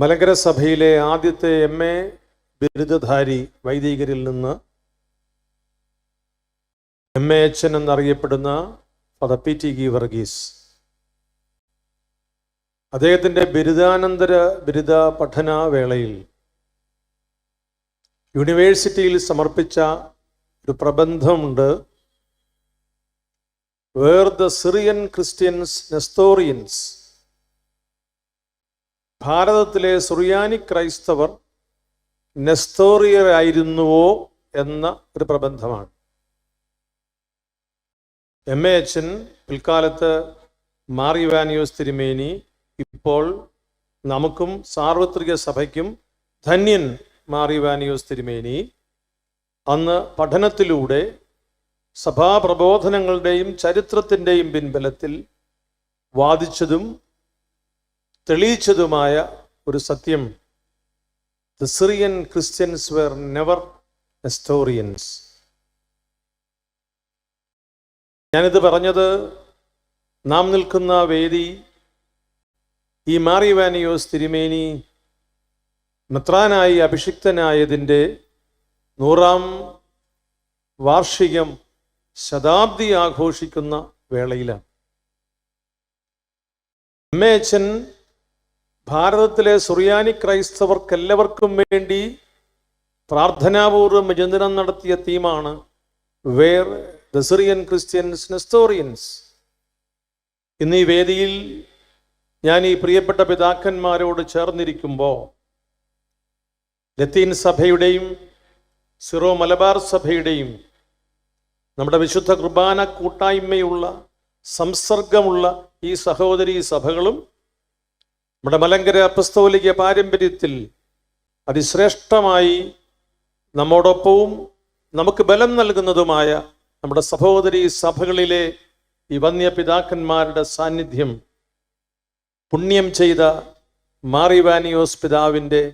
മലങ്കര സഭയിലെ ആദ്യത്തെ M A ബിരുദധാരി വൈദികരിൽ നിന്ന് എം എ എച്ച് എന്നറിയപ്പെടുന്ന father P T G Varghese അദ്ദേഹത്തിന്റെ ബിരുദാനന്തര ബിരുദ പഠന വേളയിൽ യൂണിവേഴ്സിറ്റിയിൽ സമർപ്പിച്ച ഒരു പ്രബന്ധമുണ്ട്. Where the Syrian Christians Nestorians ഭാരതത്തിലെ സുറിയാനി ക്രൈസ്തവർ നെസ്തോറിയരായിരുന്നുവോ എന്ന ഒരു പ്രബന്ധമാണ്. എം എ എച്ചൻ പിൽക്കാലത്ത് മാറി വാനിയോസ് തിരുമേനി ഇപ്പോൾ നമുക്കും സാർവത്രിക സഭയ്ക്കും ധന്യൻ മാറി വാനിയോസ് തിരുമേനി. അന്ന് പഠനത്തിലൂടെ സഭാപ്രബോധനങ്ങളുടെയും ചരിത്രത്തിന്റെയും പിൻബലത്തിൽ വാദിച്ചതും തെളിയിച്ചതുമായ ഒരു സത്യം. The Syrian Christians were never Nestorians ഞാനിത് പറഞ്ഞത് നാം നിൽക്കുന്ന വേദി ഈ മാറിവാനിയോസ് തിരുമേനി മെത്രാനായി അഭിഷിക്തനായതിന്റെ നൂറാം വാർഷികം ശതാബ്ദി ആഘോഷിക്കുന്ന വേളയിലാണ്. അച്ഛൻ ഭാരതത്തിലെ സുറിയാനി ക്രൈസ്തവർക്കെല്ലാവർക്കും വേണ്ടി പ്രാർത്ഥനാപൂർവം വിചിന്തനം നടത്തിയ തീമാണ് where the Syrian Christians Nestorians. ഇന്ന് ഈ വേദിയിൽ ഞാൻ ഈ പ്രിയപ്പെട്ട പിതാക്കന്മാരോട് ചേർന്നിരിക്കുമ്പോൾ ലത്തീൻ സഭയുടെയും സിറോ മലബാർ സഭയുടെയും നമ്മുടെ വിശുദ്ധ കുർബാന കൂട്ടായ്മയുള്ള സംസർഗമുള്ള ഈ സഹോദരി സഭകളും നമ്മുടെ മലങ്കര അപ്പസ്തോലിക പാരമ്പര്യത്തിൽ അതിശ്രേഷ്ഠമായി നമ്മോടൊപ്പവും നമുക്ക് ബലം നൽകുന്നതുമായ നമ്മുടെ സഹോദരി സഭകളിലെ ഈ വന്യ പിതാക്കന്മാരുടെ സാന്നിധ്യം പുണ്യം ചെയ്ത മാറിവാനിയോസ് പിതാവിന്റെ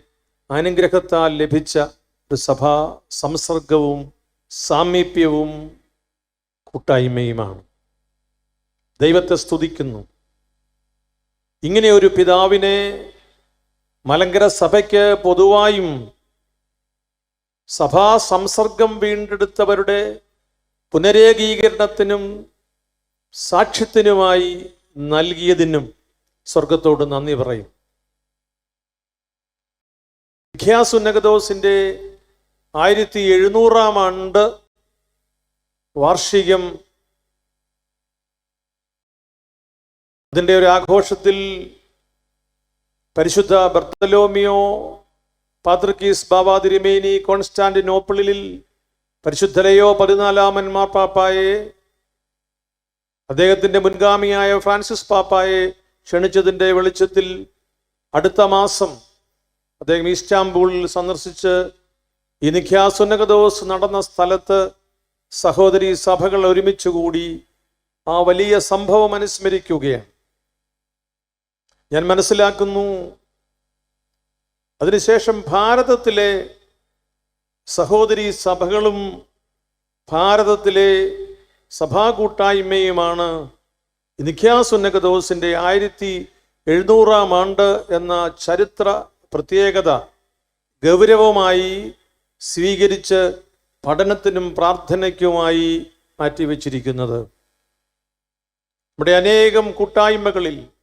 അനുഗ്രഹത്താൽ ലഭിച്ച ഒരു സഭാ സംസർഗവും സാമീപ്യവും കൂട്ടായ്മയുമാണ്. ദൈവത്തെ സ്തുതിക്കുന്നു. ഇങ്ങനെ ഒരു പിതാവിനെ മലങ്കര സഭയ്ക്ക് പൊതുവായും സഭാ സംസർഗം വീണ്ടെടുത്തവരുടെ പുനരേകീകരണത്തിനും സാക്ഷ്യത്തിനുമായി നൽകിയതിനും സ്വർഗത്തോട് നന്ദി പറയും. വിഖ്യാസുന്നകദോസിന്റെ ആയിരത്തി എഴുന്നൂറാം ആണ്ട് വാർഷികം അതിന്റെ ഒരു ആഘോഷത്തിൽ പരിശുദ്ധ ബർത്തലോമിയോ പാത്രിക്കീസ് ബാബാതിരിമേനി കോൺസ്റ്റാന്റിനോപ്പിളിൽ പരിശുദ്ധലയോ പതിനാലാമൻ മാർപ്പാപ്പായെ അദ്ദേഹത്തിന്റെ മുൻഗാമിയായ ഫ്രാൻസിസ് പാപ്പായെ ക്ഷണിച്ചതിന്റെ വെളിച്ചത്തിൽ അടുത്ത മാസം അദ്ദേഹം ഈസ്റ്റാംബൂളിൽ സന്ദർശിച്ച് ഈ നിഖ്യാസുന്നകദോസ് നടന്ന സ്ഥലത്ത് സഹോദരി സഭകൾ ഒരുമിച്ച് കൂടി ആ വലിയ സംഭവം അനുസ്മരിക്കുകയാണ് ഞാൻ മനസ്സിലാക്കുന്നു. അതിനുശേഷം ഭാരതത്തിലെ സഹോദരി സഭകളും ഭാരതത്തിലെ സഭാ കൂട്ടായ്മയുമാണ് നിഖ്യാസുന്നകദോസിന്റെ ആയിരത്തി എഴുന്നൂറാം ആണ്ട് എന്ന ചരിത്ര പ്രത്യേകത ഗൗരവമായി സ്വീകരിച്ച് പഠനത്തിനും പ്രാർത്ഥനയ്ക്കുമായി മാറ്റിവെച്ചിരിക്കുന്നത്. നമ്മുടെ അനേകം കൂട്ടായ്മകളിൽ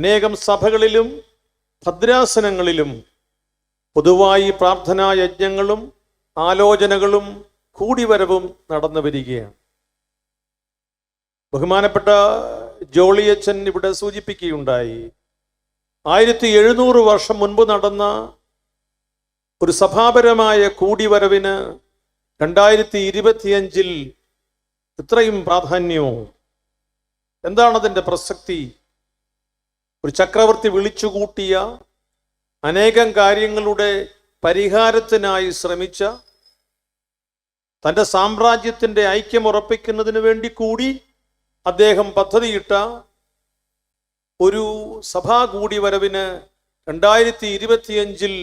അനേകം സഭകളിലും ഭദ്രാസനങ്ങളിലും പൊതുവായി പ്രാർത്ഥനാ യജ്ഞങ്ങളും ആലോചനകളും കൂടിവരവും നടന്നു വരികയാണ്. ബഹുമാനപ്പെട്ട ജോളിയച്ചൻ ഇവിടെ സൂചിപ്പിക്കുകയുണ്ടായി ആയിരത്തി എഴുന്നൂറ് വർഷം മുൻപ് നടന്ന ഒരു സഭാപരമായ കൂടിവരവിന് രണ്ടായിരത്തി ഇരുപത്തിയഞ്ചിൽ ഇത്രയും പ്രാധാന്യവും എന്താണ് അതിന്റെ പ്രസക്തി? ഒരു ചക്രവർത്തി വിളിച്ചുകൂട്ടിയ അനേകം കാര്യങ്ങളുടെ പരിഹാരത്തിനായി ശ്രമിച്ച തന്റെ സാമ്രാജ്യത്തിന്റെ ഐക്യം ഉറപ്പിക്കുന്നതിന് വേണ്ടി കൂടി അദ്ദേഹം പദ്ധതിയിട്ട ഒരു സഭാ കൂടിവരവിന് രണ്ടായിരത്തി ഇരുപത്തിയഞ്ചിൽ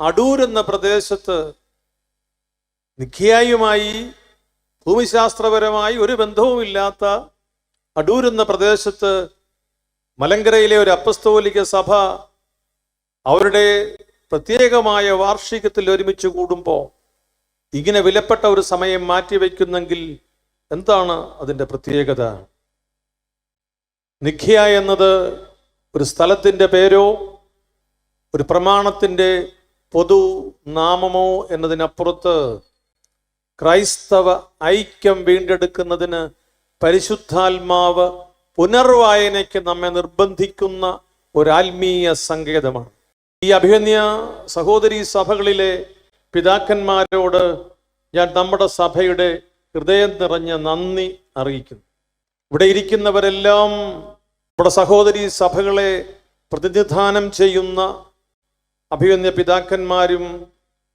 അടൂർ എന്ന പ്രദേശത്ത് നിഖ്യായുമായി ഭൂമിശാസ്ത്രപരമായി ഒരു ബന്ധവുമില്ലാത്ത അടൂർ എന്ന പ്രദേശത്ത് മലങ്കരയിലെ ഒരു അപ്പസ്തോലിക സഭ അവരുടെ പ്രത്യേകമായ വാർഷികത്തിൽ ഒരുമിച്ച് കൂടുമ്പോൾ ഇങ്ങനെ വിലപ്പെട്ട ഒരു സമയം മാറ്റിവെക്കുന്നെങ്കിൽ എന്താണ് അതിന്റെ പ്രത്യേകത? നിഖ്യ എന്നത് ഒരു സ്ഥലത്തിന്റെ പേരോ ഒരു പ്രമാണത്തിന്റെ പൊതു നാമമോ എന്നതിനപ്പുറത്ത് ക്രൈസ്തവ ഐക്യം വീണ്ടെടുക്കുന്നതിന് പരിശുദ്ധാത്മാവ് പുനർവായനയ്ക്ക് നമ്മെ നിർബന്ധിക്കുന്ന ഒരു സങ്കേതമാണ്. ഈ അഭിമന്യ സഹോദരി സഭകളിലെ പിതാക്കന്മാരോട് ഞാൻ നമ്മുടെ സഭയുടെ ഹൃദയം നിറഞ്ഞ നന്ദി അറിയിക്കുന്നു. ഇവിടെ ഇരിക്കുന്നവരെല്ലാം നമ്മുടെ സഹോദരി സഭകളെ പ്രതിനിധാനം ചെയ്യുന്ന അഭിമന്യ പിതാക്കന്മാരും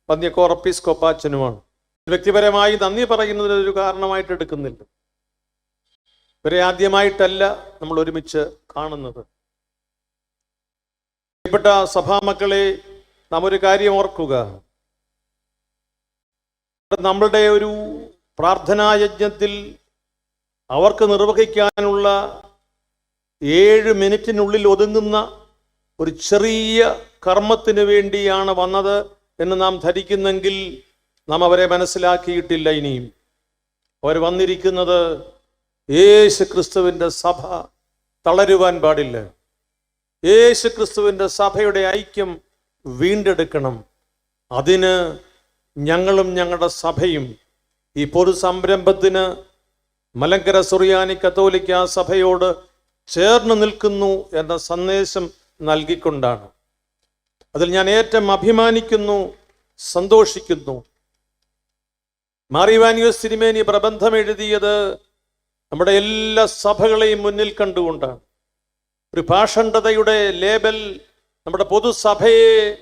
പന്യക്കോറപ്പീസ് കൊപ്പാച്ചനുമാണ് വ്യക്തിപരമായി നന്ദി പറയുന്നതിന് ഒരു കാരണമായിട്ട് എടുക്കുന്നില്ല. ഇവരെ ആദ്യമായിട്ടല്ല നമ്മൾ ഒരുമിച്ച് കാണുന്നത്. പ്രിയപ്പെട്ട സഭാമക്കളെ നാം ഒരു കാര്യം ഓർക്കുക. നമ്മളുടെ ഒരു പ്രാർത്ഥനായജ്ഞത്തിൽ അവർക്ക് നിർവഹിക്കാനുള്ള ഏഴ് മിനിറ്റിനുള്ളിൽ ഒതുങ്ങുന്ന ഒരു ചെറിയ കർമ്മത്തിന് വേണ്ടിയാണ് വന്നത് എന്ന് നാം ധരിക്കുന്നെങ്കിൽ നാം അവരെ മനസ്സിലാക്കിയിട്ടില്ല ഇനിയും. അവർ വന്നിരിക്കുന്നത് യേശു ക്രിസ്തുവിന്റെ സഭ തളരുവാൻ പാടില്ല. യേശു ക്രിസ്തുവിന്റെ സഭയുടെ ഐക്യം വീണ്ടെടുക്കണം. അതിന് ഞങ്ങളും ഞങ്ങളുടെ സഭയും ഈ പൊതു സംരംഭത്തിന് മലങ്കര സുറിയാനി കത്തോലിക്ക സഭയോട് ചേർന്ന് നിൽക്കുന്നു എന്ന സന്ദേശം നൽകിക്കൊണ്ടാണ്. അതിൽ ഞാൻ ഏറ്റവും അഭിമാനിക്കുന്നു സന്തോഷിക്കുന്നു. മാറിവാനിയോ സിനിമേനി പ്രബന്ധം എഴുതിയത് നമ്മുടെ എല്ലാ സഭകളെയും മുന്നിൽ കണ്ടുകൊണ്ടാണ്. ഒരു ഭാഷണ്ഡതയുടെ ലേബൽ നമ്മുടെ പൊതുസഭയെ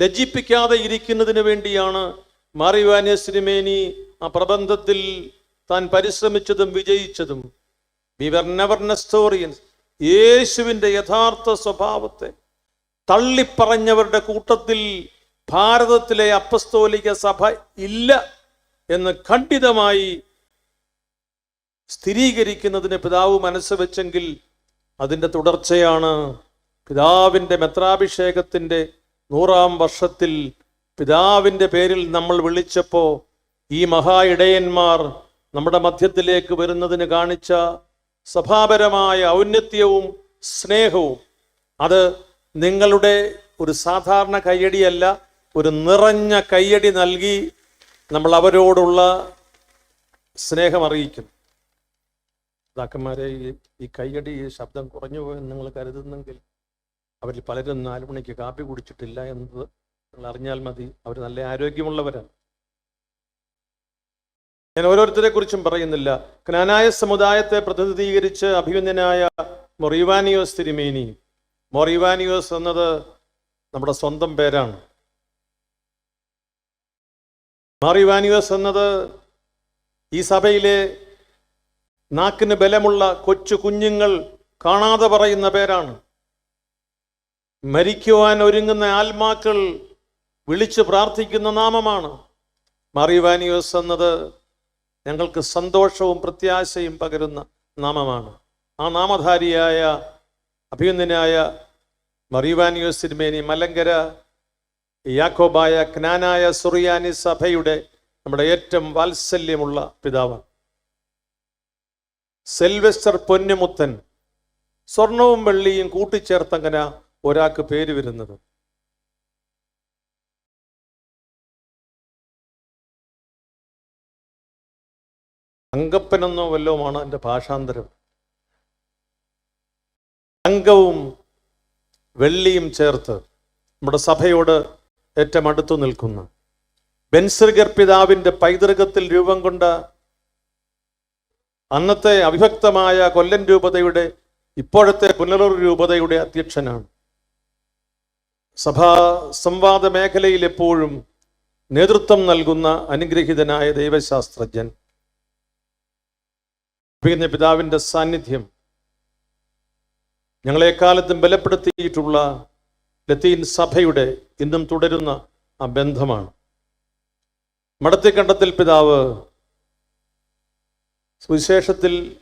ലജ്ജിപ്പിക്കാതെ ഇരിക്കുന്നതിന് വേണ്ടിയാണ് മാറിവാനിയ സിനിമേനി ആ പ്രബന്ധത്തിൽ താൻ പരിശ്രമിച്ചതും വിജയിച്ചതും. വി വർ നെവർ നെസ്റ്റോറിയൻസ് യേശുവിന്റെ യഥാർത്ഥ സ്വഭാവത്തെ തള്ളിപ്പറഞ്ഞവരുടെ കൂട്ടത്തിൽ ഭാരതത്തിലെ അപ്പസ്തോലിക സഭ ഇല്ല എന്ന് ഖണ്ഡിതമായി സ്ഥിരീകരിക്കുന്നതിന് പിതാവ് മനസ്സ് വെച്ചെങ്കിൽ അതിന്റെ തുടർച്ചയാണ്. പിതാവിന്റെ മെത്രാഭിഷേകത്തിന്റെ നൂറാം വർഷത്തിൽ പിതാവിന്റെ പേരിൽ നമ്മൾ വിളിച്ചപ്പോൾ ഈ മഹാ ഇടയന്മാർ നമ്മുടെ മധ്യത്തിലേക്ക് വരുന്നതിന് കാണിച്ച സഭാപരമായ ഔന്നത്യവും സ്നേഹവും. അത് നിങ്ങളുടെ ഒരു സാധാരണ കയ്യടിയല്ല ഒരു നിറഞ്ഞ കയ്യടി നൽകി നമ്മൾ അവരോടുള്ള സ്നേഹം അറിയിക്കുന്നു. പിതാക്കന്മാരെ ഈ കയ്യടി ഈ ശബ്ദം കുറഞ്ഞു പോയെന്ന് നിങ്ങൾ കരുതുന്നെങ്കിൽ അവരിൽ പലരും നാലു മണിക്ക് കാപ്പി കുടിച്ചിട്ടില്ല എന്നത് നിങ്ങൾ അറിഞ്ഞാൽ മതി. അവർ നല്ല ആരോഗ്യമുള്ളവരാണ്. ഞാൻ ഓരോരുത്തരെ കുറിച്ചും പറയുന്നില്ല. ക്നാനായ സമുദായത്തെ പ്രതിനിധീകരിച്ച് അഭിമന്യനായ മൊറിവാനിയോസ് തിരുമേനി. മൊറിവാനിയോസ് എന്നത് നമ്മുടെ സ്വന്തം പേരാണ്. മാറിവാനിയോസ് എന്നത് ഈ സഭയിലെ നാക്കിന് ബലമുള്ള കൊച്ചു കുഞ്ഞുങ്ങൾ കാണാതെ പറയുന്ന പേരാണ്. മരിക്കുവാൻ ഒരുങ്ങുന്ന ആത്മാക്കൾ വിളിച്ചു പ്രാർത്ഥിക്കുന്ന നാമമാണ്. മറിവാനിയോസ് എന്നത് ഞങ്ങൾക്ക് സന്തോഷവും പ്രത്യാശയും പകരുന്ന നാമമാണ്. ആ നാമധാരിയായ അഭിനന്ദനായ മറിവാനിയോസ് തിരുമേനി മലങ്കര യാക്കോബായ ജ്ഞാനായ സുറിയാനി സഭയുടെ നമ്മുടെ ഏറ്റവും വാത്സല്യമുള്ള പിതാവാണ്. സെൽവെസ്റ്റർ പൊന്നുമുത്തൻ. സ്വർണവും വെള്ളിയും കൂട്ടിച്ചേർത്തങ്ങനെ ഒരാൾക്ക് പേര് വരുന്നത്. അങ്കപ്പനെന്നോ വല്ലവുമാണ് എന്റെ ഭാഷാന്തരം. അങ്കവും വെള്ളിയും ചേർത്ത് നമ്മുടെ സഭയോട് ഏറ്റവും അടുത്തു നിൽക്കുന്ന. ബെൻസർഗർ പിതാവിന്റെ പൈതൃകത്തിൽ രൂപം കൊണ്ട അന്നത്തെ അവിഭക്തമായ കൊല്ലൻ രൂപതയുടെ ഇപ്പോഴത്തെ പുനലൂർ രൂപതയുടെ അധ്യക്ഷനാണ്. സഭാ സംവാദ മേഖലയിൽ എപ്പോഴും നേതൃത്വം നൽകുന്ന അനുഗ്രഹീതനായ ദൈവശാസ്ത്രജ്ഞൻ. അഭിനയ പിതാവിന്റെ സാന്നിധ്യം ഞങ്ങളെ കാലത്തും ബലപ്പെടുത്തിയിട്ടുള്ള ലത്തീൻ സഭയുടെ ഇന്നും തുടരുന്ന ആ ബന്ധമാണ്. മടത്തിക്കണ്ടത്തിൽ പിതാവ് സുവിശേഷത്തിൽ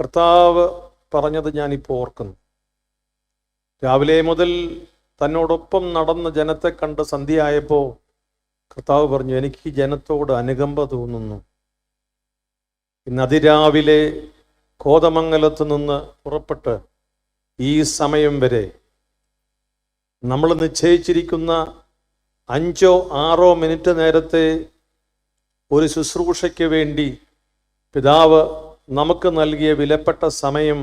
കർത്താവ് പറഞ്ഞത് ഞാനിപ്പോൾ ഓർക്കുന്നു. രാവിലെ മുതൽ തന്നോടൊപ്പം നടന്ന ജനത്തെ കണ്ട് സന്ധ്യയായപ്പോൾ കർത്താവ് പറഞ്ഞു എനിക്ക് ജനത്തോട് അനുകമ്പ തോന്നുന്നു. ഇന്ന് അതിരാവിലെ കോതമംഗലത്ത് നിന്ന് പുറപ്പെട്ട് ഈ സമയം വരെ നമ്മൾ നിശ്ചയിച്ചിരിക്കുന്ന അഞ്ചോ ആറോ മിനിറ്റ് നേരത്തെ ഒരു ശുശ്രൂഷയ്ക്ക് വേണ്ടി പിതാവ് നമുക്ക് നൽകിയ വിലപ്പെട്ട സമയം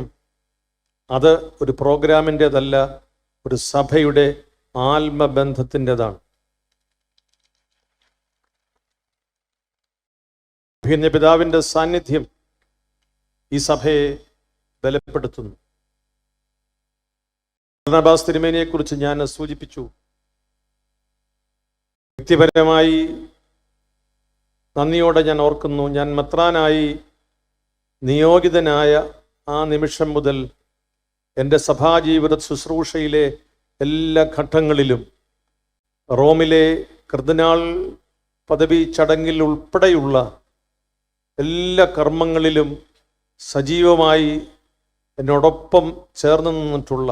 അത് ഒരു പ്രോഗ്രാമിന്റെതല്ല ഒരു സഭയുടെ ആത്മബന്ധത്തിന്റെതാണ്. പിന്നെ പിതാവിന്റെ സാന്നിധ്യം ഈ സഭയെ ബലപ്പെടുത്തുന്നു. ഭരണബാസ് തിരുമേനിയെക്കുറിച്ച് ഞാൻ സൂചിപ്പിച്ചു. വ്യക്തിപരമായി നന്ദിയോടെ ഞാൻ ഓർക്കുന്നു ഞാൻ മെത്രാനായി നിയോഗിതനായ ആ നിമിഷം മുതൽ എന്റെ സഭാജീവിത ശുശ്രൂഷയിലെ എല്ലാ ഘട്ടങ്ങളിലും റോമിലെ കർദിനാൾ പദവി ചടങ്ങിൽ ഉൾപ്പെടെയുള്ള എല്ലാ കർമ്മങ്ങളിലും സജീവമായി എന്നോടൊപ്പം ചേർന്ന് നിന്നിട്ടുള്ള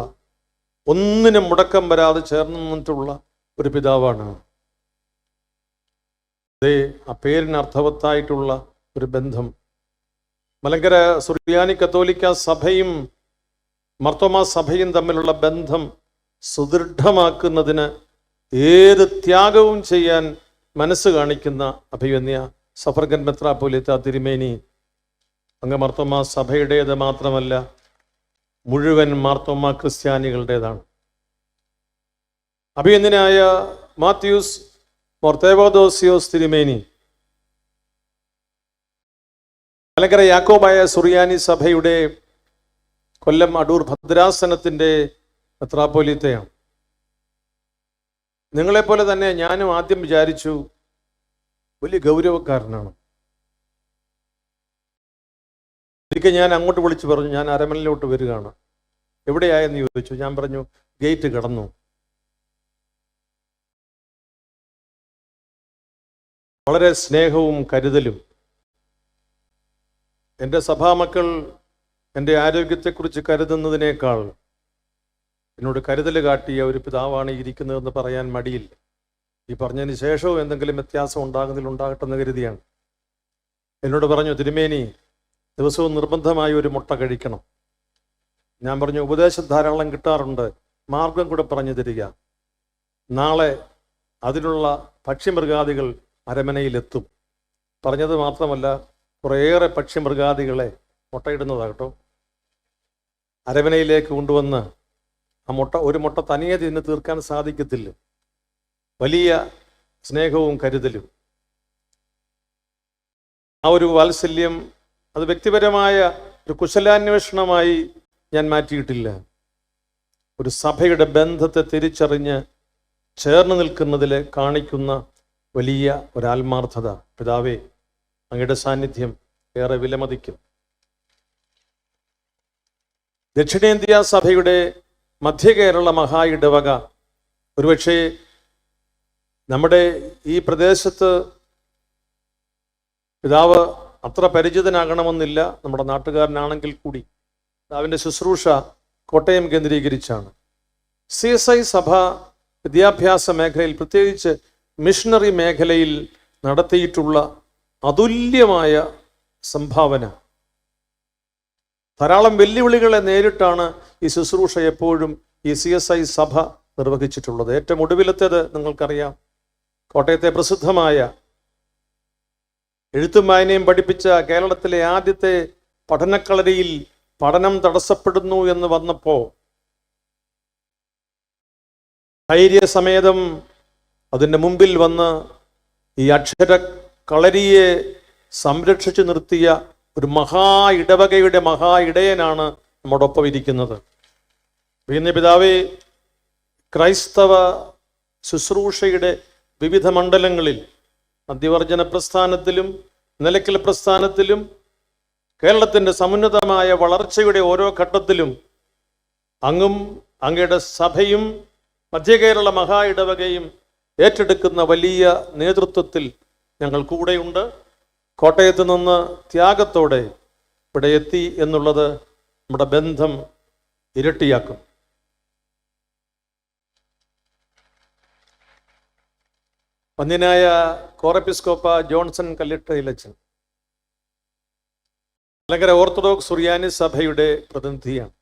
ഒന്നിനും മുടക്കം വരാതെ ചേർന്ന് നിന്നിട്ടുള്ള ഒരു പിതാവാണ് അതേ ആ പേരിന് അർത്ഥവത്തായിട്ടുള്ള ഒരു ബന്ധം. മലങ്കര സുറിയാനി കത്തോലിക്ക സഭയും മർത്തോമ സഭയും തമ്മിലുള്ള ബന്ധം സുദൃഢമാക്കുന്നതിന് ഏത് ത്യാഗവും ചെയ്യാൻ മനസ്സ് കാണിക്കുന്ന അഭിവന്യ സഫർഗൻ മെത്രാപോലിത്ത തിരുമേനി. അങ്ങ് മർത്തോമ സഭയുടേത് മാത്രമല്ല മുഴുവൻ മാർത്തോമ ക്രിസ്ത്യാനികളുടേതാണ്. അഭിയന്യനായ മാത്യൂസ് മൊർത്തേവോദോസിയോസ് തിരുമേനി മലങ്കര യാക്കോബായ സുറിയാനി സഭയുടെ കൊല്ലം അടൂർ ഭദ്രാസനത്തിന്റെ മെത്രാപ്പോലിത്തയാണ്. നിങ്ങളെപ്പോലെ തന്നെ ഞാനും ആദ്യം വിചാരിച്ചു വലിയ ഗൗരവക്കാരനാണ്. ഒരിക്കൽ ഞാൻ അങ്ങോട്ട് വിളിച്ചു പറഞ്ഞു ഞാൻ അരമനയിലോട്ട് വരികയാണ്. എവിടെയായെന്ന് ചോദിച്ചു. ഞാൻ പറഞ്ഞു ഗേറ്റ് കടന്നു. വളരെ സ്നേഹവും കരുതലും. എന്റെ സഭാമക്കൾ എന്റെ ആരോഗ്യത്തെക്കുറിച്ച് കരുതുന്നതിനേക്കാൾ എന്നോട് കരുതൽ കാട്ടിയ ഒരു പിതാവാണ് ഇരിക്കുന്നതെന്ന് പറയാൻ മടിയില്ല. ഈ പറഞ്ഞതിന് ശേഷവും എന്തെങ്കിലും വ്യത്യാസം ഉണ്ടാകുന്നതിൽ ഉണ്ടാകട്ടെ എന്ന് കരുതിയാണ്. എന്നോട് പറഞ്ഞു തിരുമേനി ദിവസവും നിർബന്ധമായി ഒരു മുട്ട കഴിക്കണം. ഞാൻ പറഞ്ഞു ഉപദേശം ധാരാളം കിട്ടാറുണ്ട്. മാർഗം കൂടെ പറഞ്ഞു തരിക. നാളെ അതിനുള്ള പക്ഷിമൃഗാദികൾ അരമനയിലെത്തും. പറഞ്ഞത് മാത്രമല്ല കുറേയേറെ പക്ഷിമൃഗാദികളെ മുട്ടയിടുന്നതാകട്ടോ. അരമനയിലേക്ക് കൊണ്ടുവന്ന് ആ മുട്ട ഒരു മുട്ട തനിയെ തിന്ന് തീർക്കാൻ സാധിക്കത്തില്ല. വലിയ സ്നേഹവും കരുതലും. ആ ഒരു വാത്സല്യം അത് വ്യക്തിപരമായ ഒരു കുശലാന്വേഷണമായി ഞാൻ മാറ്റിയിട്ടില്ല. ഒരു സഭയുടെ ബന്ധത്തെ തിരിച്ചറിഞ്ഞ് ചേർന്ന് നിൽക്കുന്നതിൽ കാണിക്കുന്ന വലിയ ഒരാത്മാർത്ഥത പിതാവേ അങ്ങയുടെ സാന്നിധ്യം ഏറെ വിലമതിക്കും. ദക്ഷിണേന്ത്യ സഭയുടെ മധ്യ കേരള മഹാ ഇടവക ഒരുപക്ഷെ നമ്മുടെ ഈ പ്രദേശത്ത് പിതാവ് അത്ര പരിചിതനാകണമെന്നില്ല. നമ്മുടെ നാട്ടുകാരനാണെങ്കിൽ കൂടി പിതാവിന്റെ ശുശ്രൂഷ കോട്ടയം കേന്ദ്രീകരിച്ചാണ്. സി എസ് ഐ സഭ വിദ്യാഭ്യാസ മേഖലയിൽ പ്രത്യേകിച്ച് മിഷണറി മേഖലയിൽ നടത്തിയിട്ടുള്ള അതുല്യമായ സംഭാവന. ധാരാളം വെല്ലുവിളികളെ നേരിട്ടാണ് ഈ ശുശ്രൂഷ എപ്പോഴും ഈ സി എസ് ഐ സഭ നിർവഹിച്ചിട്ടുള്ളത്. ഏറ്റവും ഒടുവിലത്തേത് നിങ്ങൾക്കറിയാം. കോട്ടയത്തെ പ്രസിദ്ധമായ എഴുത്തും വായനയും പഠിപ്പിച്ച കേരളത്തിലെ ആദ്യത്തെ പഠനക്കളരിയിൽ പഠനം തടസ്സപ്പെടുന്നു എന്ന് വന്നപ്പോൾ ധൈര്യസമേതം അതിന്റെ മുമ്പിൽ വന്ന് ഈ അക്ഷര കളരിയെ സംരക്ഷിച്ചു നിർത്തിയ ഒരു മഹാ ഇടവകയുടെ മഹാ ഇടയനാണ് നമ്മോടൊപ്പം ഇരിക്കുന്നത്. പിന്നെ പിതാവേ ക്രൈസ്തവ ശുശ്രൂഷയുടെ വിവിധ മണ്ഡലങ്ങളിൽ മധ്യവർജന പ്രസ്ഥാനത്തിലും നിലയ്ക്കൽ പ്രസ്ഥാനത്തിലും കേരളത്തിന്റെ സമുന്നതമായ വളർച്ചയുടെ ഓരോ ഘട്ടത്തിലും അങ്ങും അങ്ങയുടെ സഭയും മധ്യകേരള മഹാ ഇടവകയും ഏറ്റെടുക്കുന്ന വലിയ നേതൃത്വത്തിൽ ഞങ്ങൾ കൂടെയുണ്ട്. കോട്ടയത്ത് നിന്ന് ത്യാഗത്തോടെ ഇവിടെ എത്തി എന്നുള്ളത് നമ്മുടെ ബന്ധം ഇരട്ടിയാക്കും. പന്നിനായ കോറപ്പിസ്കോപ്പ ജോൺസൺ കല്ലിട്ടയിലച്ചൻ. മലങ്കര ഓർത്തഡോക്സ് സുറിയാനി സഭയുടെ പ്രതിനിധിയാണ്.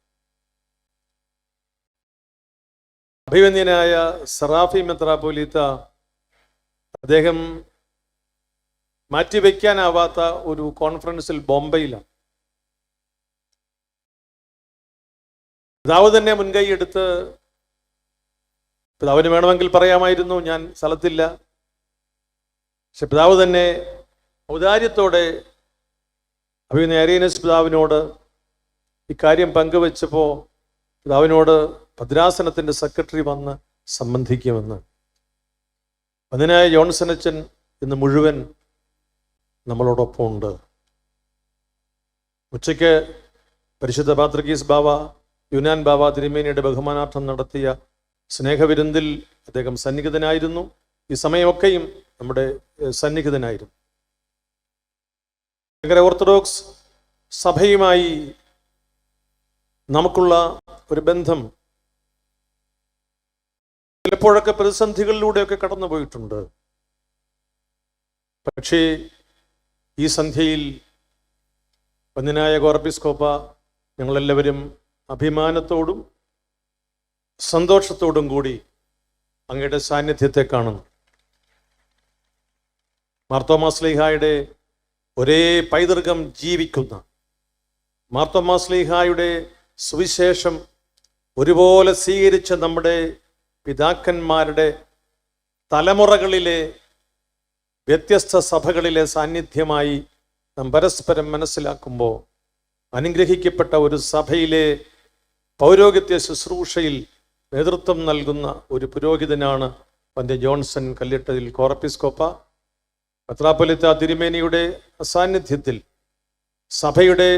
അഭിവന്യനായ സറാഫി മെത്രാപോലീത്ത അദ്ദേഹം മാറ്റിവെക്കാനാവാത്ത ഒരു കോൺഫറൻസിൽ ബോംബെയിലാണ്. പിതാവ് തന്നെ മുൻകൈ എടുത്ത് പിതാവിന് വേണമെങ്കിൽ പറയാമായിരുന്നു ഞാൻ സ്ഥലത്തില്ല. പക്ഷെ പിതാവ് തന്നെ ഔദാര്യത്തോടെ അഭിനയ അരീനസ് പിതാവിനോട് ഇക്കാര്യം പങ്കുവെച്ചപ്പോൾ പിതാവിനോട് ഭദ്രാസനത്തിന്റെ സെക്രട്ടറി വന്ന് സംബന്ധിക്കുമെന്ന്. അതിനായ ജോൺസനച്ചൻ ഇന്ന് മുഴുവൻ നമ്മളോടൊപ്പം ഉണ്ട് ഉച്ചയ്ക്ക് പരിശുദ്ധ പാത്രകീസ് ബാവ യുനാൻ ബാവ തിരുമേനിയുടെ ബഹുമാനാർത്ഥം നടത്തിയ സ്നേഹവിരുന്നിൽ അദ്ദേഹം സന്നിഹിതനായിരുന്നു. ഈ സമയമൊക്കെയും നമ്മുടെ സന്നിഹിതനായിരുന്നു. ഭയങ്കര ഓർത്തഡോക്സ് സഭയുമായി നമുക്കുള്ള ഒരു ബന്ധം ചിലപ്പോഴൊക്കെ പ്രതിസന്ധികളിലൂടെയൊക്കെ കടന്നു പോയിട്ടുണ്ട് പക്ഷേ ഈ സന്ധ്യയിൽ പന്നിനായ ഗോർബിസ്കോപ്പ ഞങ്ങളെല്ലാവരും അഭിമാനത്തോടും സന്തോഷത്തോടും കൂടി അങ്ങയുടെ സാന്നിധ്യത്തെ കാണുന്നു. മാർത്തോമാസ്ലിഹായുടെ ഒരേ പൈതൃകം ജീവിക്കുന്ന മാർത്തോമാസ്ലിഹായുടെ സുവിശേഷം ഒരുപോലെ സ്വീകരിച്ച നമ്മുടെ പിതാക്കന്മാരുടെ തലമുറകളിലെ വ്യത്യസ്ത സഭകളിലെ സാന്നിധ്യമായി നാം പരസ്പരം മനസ്സിലാക്കുമ്പോൾ അനുഗ്രഹിക്കപ്പെട്ട ഒരു സഭയിലെ പൗരോഹിത്യ ശുശ്രൂഷയിൽ നേതൃത്വം നൽകുന്ന ഒരു പുരോഹിതനാണ് പന്ത്യ ജോൺസൺ കല്ലിട്ടതിൽ കോറപ്പിസ്കോപ്പ. പത്രാപ്പൊലിത്ത തിരുമേനിയുടെ അസാന്നിധ്യത്തിൽ സഭയുടെ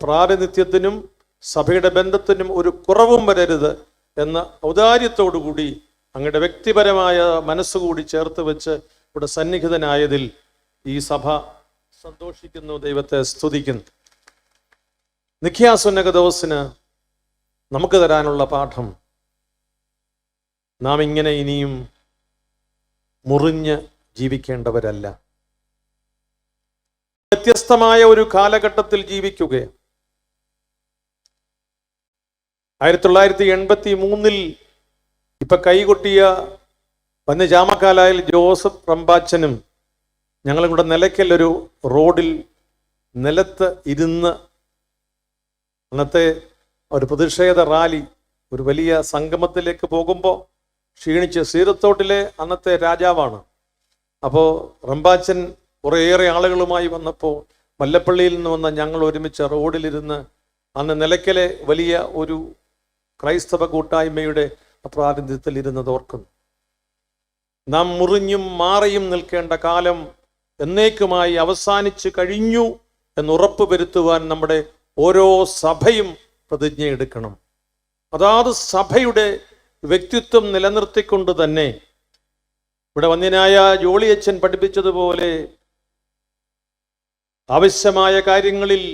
പ്രാതിനിധ്യത്തിനും സഭയുടെ ബന്ധത്തിനും ഒരു കുറവും വരരുത് എന്ന ഔദാര്യത്തോടുകൂടി അങ്ങയുടെ വ്യക്തിപരമായ മനസ്സുകൂടി ചേർത്ത് വെച്ച് ഇവിടെ സന്നിഹിതനായതിൽ ഈ സഭ സന്തോഷിക്കുന്നു ദൈവത്തെ സ്തുതിക്കുന്നു. നിഖ്യാസുന്നകദോസിന് നമുക്ക് തരാനുള്ള പാഠം നാം ഇങ്ങനെ ഇനിയും മുറിഞ്ഞ് ജീവിക്കേണ്ടവരല്ല. വ്യത്യസ്തമായ ഒരു കാലഘട്ടത്തിൽ ജീവിക്കുകയാണ്. ആയിരത്തി തൊള്ളായിരത്തി എൺപത്തി മൂന്നിൽ ഇപ്പൊ കൈകൊട്ടിയ ജാമക്കാലായിൽ ജോസഫ് റമ്പാച്ചനും ഞങ്ങളും കൂടെ റോഡിൽ നിലത്ത് ഇരുന്ന് അന്നത്തെ ഒരു പ്രതിഷേധ റാലി ഒരു വലിയ സംഗമത്തിലേക്ക് പോകുമ്പോൾ ക്ഷീണിച്ച് സീരത്തോട്ടിലെ അന്നത്തെ രാജാവാണ്. അപ്പോൾ റമ്പാച്ചൻ കുറേയേറെ ആളുകളുമായി വന്നപ്പോൾ മല്ലപ്പള്ളിയിൽ നിന്ന് വന്ന ഞങ്ങൾ ഒരുമിച്ച് റോഡിലിരുന്ന് അന്ന് നിലയ്ക്കലെ വലിയ ഒരു ക്രൈസ്തവ കൂട്ടായ്മയുടെ പ്രാതിനിധ്യത്തിൽ ഇരുന്നത് ഓർക്കുന്നു. നാം മുറിഞ്ഞും മാറിയും നിൽക്കേണ്ട കാലം എന്നേക്കുമായി അവസാനിച്ചു കഴിഞ്ഞു എന്ന് ഉറപ്പ് വരുത്തുവാൻ നമ്മുടെ ഓരോ സഭയും പ്രതിജ്ഞ എടുക്കണം. അതാത് സഭയുടെ വ്യക്തിത്വം നിലനിർത്തിക്കൊണ്ട് തന്നെ ഇവിടെ വന്യനായ ജോളിയച്ഛൻ പഠിപ്പിച്ചതുപോലെ ആവശ്യമായ കാര്യങ്ങളിൽ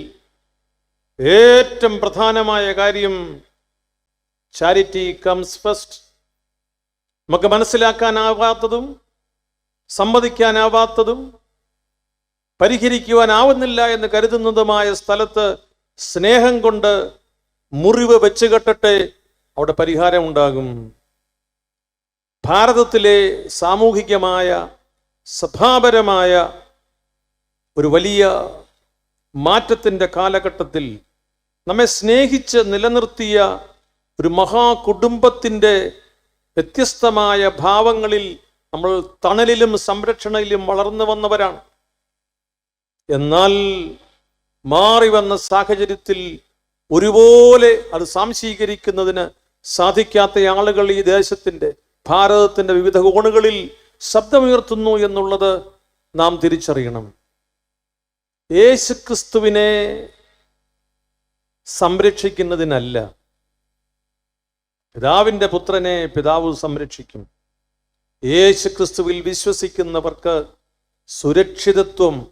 ഏറ്റവും പ്രധാനമായ കാര്യം ചാരിറ്റി കംസ് ഫസ്റ്റ് നമുക്ക് മനസ്സിലാക്കാനാവാത്തതും സമ്മതിക്കാനാവാത്തതും പരിഹരിക്കുവാനാവുന്നില്ല എന്ന് കരുതുന്നതുമായ സ്ഥലത്ത് സ്നേഹം കൊണ്ട് മുറിവ് വെച്ച് കെട്ടട്ടെ അവിടെ പരിഹാരം ഉണ്ടാകും. ഭാരതത്തിലെ സാമൂഹികമായ സഭാപരമായ ഒരു വലിയ മാറ്റത്തിന്റെ കാലഘട്ടത്തിൽ നമ്മെ സ്നേഹിച്ച് നിലനിർത്തിയ ഒരു മഹാകുടുംബത്തിന്റെ വ്യത്യസ്തമായ ഭാവങ്ങളിൽ നമ്മൾ തണലിലും സംരക്ഷണയിലും വളർന്നു വന്നവരാണ്. എന്നാൽ മാറി വന്ന സാഹചര്യത്തിൽ ഒരുപോലെ അത് സാംശീകരിക്കുന്നതിന് സാധിക്കാത്ത ആളുകൾ ഈ ദേശത്തിന്റെ ഭാരതത്തിന്റെ വിവിധ കോണുകളിൽ ശബ്ദമുയർത്തുന്നു എന്നുള്ളത് നാം തിരിച്ചറിയണം. യേശുക്രിസ്തുവിനെ സംരക്ഷിക്കുന്നതിനല്ല പിതാവിന്റെ പുത്രനെ പിതാവ് സംരക്ഷിക്കും. യേശു ക്രിസ്തുവിൽ വിശ്വസിക്കുന്നവർക്ക് സുരക്ഷിതത്വം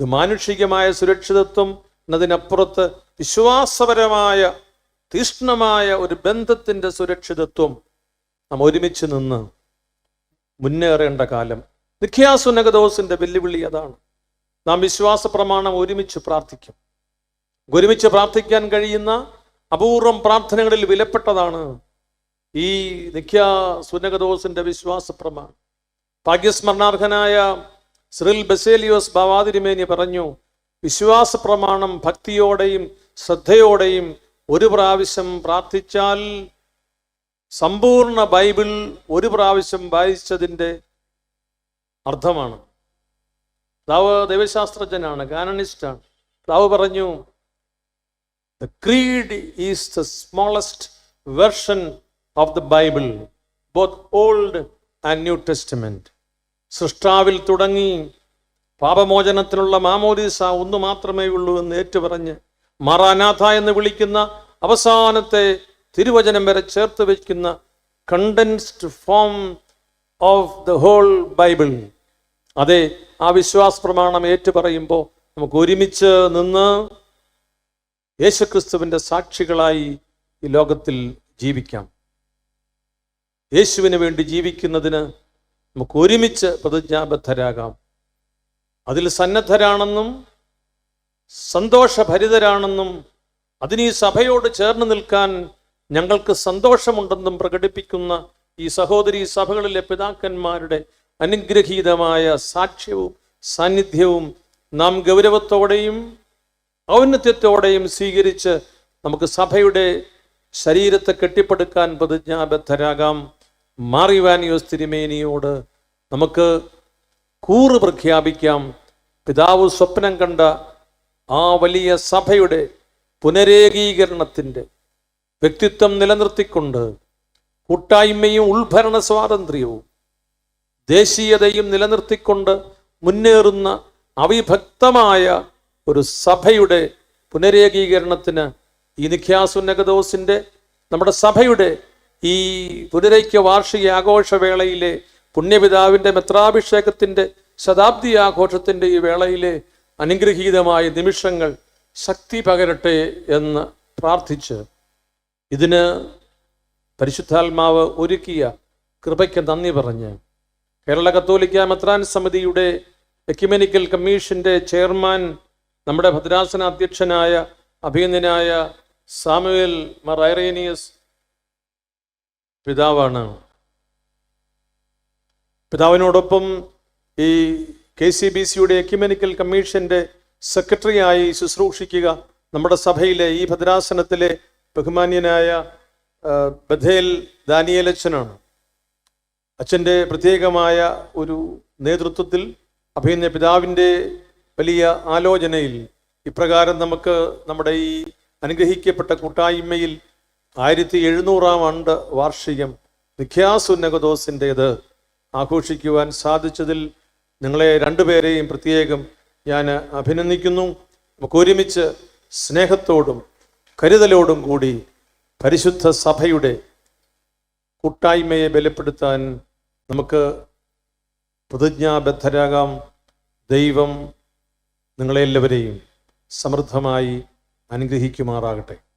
ഇത് മാനുഷികമായ സുരക്ഷിതത്വം എന്നതിനപ്പുറത്ത് വിശ്വാസപരമായ തീഷ്ണമായ ഒരു ബന്ധത്തിന്റെ സുരക്ഷിതത്വം നാം ഒരുമിച്ച് നിന്ന് മുന്നേറേണ്ട കാലം. നിഖ്യാസുനഗദോസിന്റെ വെല്ലുവിളി അതാണ്. നാം വിശ്വാസ പ്രമാണം ഒരുമിച്ച് പ്രാർത്ഥിക്കും. ഒരുമിച്ച് പ്രാർത്ഥിക്കാൻ കഴിയുന്ന അപൂർവം പ്രാർത്ഥനകളിൽ വിലപ്പെട്ടതാണ് ഈ നിഖ്യ സുനഗദോസിന്റെ വിശ്വാസ പ്രമാണം ഭാഗ്യസ്മരണാർഹനായ സിറിൽ ബസേലിയോസ് ബാവാതിരിമേനി പറഞ്ഞു വിശ്വാസ പ്രമാണം ഭക്തിയോടെയും ശ്രദ്ധയോടെയും ഒരു പ്രാവശ്യം പ്രാർത്ഥിച്ചാൽ സമ്പൂർണ ബൈബിൾ ഒരു പ്രാവശ്യം വായിച്ചതിന്റെ അർത്ഥമാണ്. താവ് ദൈവശാസ്ത്രജ്ഞനാണ് കാനണിസ്റ്റാണ്. താവ് പറഞ്ഞു the creed is the smallest version of the Bible both old and new testament സൃഷ്ടാവിൽ തുടങ്ങി പാപമോചനത്തിനുള്ള മാമോദീസ ഒന്നു മാത്രമേ ഉള്ളൂ എന്ന് ഏറ്റുപറഞ്ഞ് മറാനാഥ എന്ന് വിളിക്കുന്ന അവസാനത്തെ തിരുവചനം വരെ ചേർത്ത് വയ്ക്കുന്ന condensed form of the whole Bible അതെ ആ വിശ്വാസ പ്രമാണം ഏറ്റുപറയുമ്പോൾ നമുക്ക് ഒരുമിച്ച് നിന്ന് യേശുക്രിസ്തുവിന്റെ സാക്ഷികളായി ഈ ലോകത്തിൽ ജീവിക്കാം. യേശുവിന് വേണ്ടി ജീവിക്കുന്നതിന് നമുക്ക് ഒരുമിച്ച് പ്രതിജ്ഞാബദ്ധരാകാം. അതിൽ സന്നദ്ധരാണെന്നും സന്തോഷഭരിതരാണെന്നും അതിന് ഈ സഭയോട് ചേർന്ന് നിൽക്കാൻ ഞങ്ങൾക്ക് സന്തോഷമുണ്ടെന്നും പ്രകടിപ്പിക്കുന്ന ഈ സഹോദരി സഭകളിലെ പിതാക്കന്മാരുടെ അനുഗ്രഹീതമായ സാക്ഷ്യവും സാന്നിധ്യവും നാം ഗൗരവത്തോടെയും ഔന്നത്യത്തോടെയും സ്വീകരിച്ച് നമുക്ക് സഭയുടെ ശരീരത്തെ കെട്ടിപ്പടുക്കാൻ പ്രതിജ്ഞാബദ്ധരാകാം. മാറിവാനിയോസ് തിരുമേനിയോട് നമുക്ക് കൂറ് പ്രഖ്യാപിക്കാം. പിതാവ് സ്വപ്നം കണ്ട ആ വലിയ സഭയുടെ പുനരേകീകരണത്തിന്റെ വ്യക്തിത്വം നിലനിർത്തിക്കൊണ്ട് കൂട്ടായ്മയും ഉൾഭരണ സ്വാതന്ത്ര്യവും ദേശീയതയും നിലനിർത്തിക്കൊണ്ട് മുന്നേറുന്ന അവിഭക്തമായ ഒരു സഭയുടെ പുനരേകീകരണത്തിന് ഈ നിഖ്യാസുന്നഗദോസിന്റെ നമ്മുടെ സഭയുടെ ഈ പുനരൈക്യ വാർഷിക ആഘോഷവേളയിലെ പുണ്യപിതാവിന്റെ മെത്രാഭിഷേകത്തിന്റെ ശതാബ്ദി ആഘോഷത്തിന്റെ ഈ വേളയിലെ അനുഗ്രഹീതമായ നിമിഷങ്ങൾ ശക്തി പകരട്ടെ എന്ന് പ്രാർത്ഥിച്ച് ഇതിന് പരിശുദ്ധാത്മാവ് ഒരുക്കിയ കൃപയ്ക്ക് നന്ദി പറഞ്ഞ് കേരള കത്തോലിക്ക മെത്രാൻ സമിതിയുടെ എക്യുമെനിക്കൽ കമ്മീഷന്റെ ചെയർമാൻ നമ്മുടെ ഭദ്രാസന അധ്യക്ഷനായ അഭിനന്ദനായ സാമുവേൽ മറൈറേനിയസ് പിതാവാണ്. പിതാവിനോടൊപ്പം ഈ കെ സി ബി സിയുടെ എക്യുമെനിക്കൽ കമ്മീഷന്റെ സെക്രട്ടറിയായി ശുശ്രൂഷിക്കുക നമ്മുടെ സഭയിലെ ഈ ഭദ്രാസനത്തിലെ ബഹുമാന്യനായ ബഥേൽ ദാനിയലച്ചനാണ് അച്ഛന്റെ പ്രത്യേകമായ ഒരു നേതൃത്വത്തിൽ അഭിനയ പിതാവിന്റെ വലിയ ആലോചനയിൽ ഇപ്രകാരം നമുക്ക് നമ്മുടെ ഈ അനുഗ്രഹിക്കപ്പെട്ട കൂട്ടായ്മയിൽ ആയിരത്തി എഴുന്നൂറാം ആണ്ട് വാർഷികം നിഖ്യാസുന്നകദോസിന്റേത് ആഘോഷിക്കുവാൻ സാധിച്ചതിൽ നിങ്ങളെ രണ്ടുപേരെയും പ്രത്യേകം ഞാൻ അഭിനന്ദിക്കുന്നു. നമുക്ക് ഒരുമിച്ച് സ്നേഹത്തോടും കരുതലോടും കൂടി പരിശുദ്ധ സഭയുടെ കൂട്ടായ്മയെ ബലപ്പെടുത്താൻ നമുക്ക് പ്രതിജ്ഞാബദ്ധരാകാം. ദൈവം നിങ്ങളെല്ലാവരെയും സമൃദ്ധമായി അനുഗ്രഹിക്കുമാറാകട്ടെ.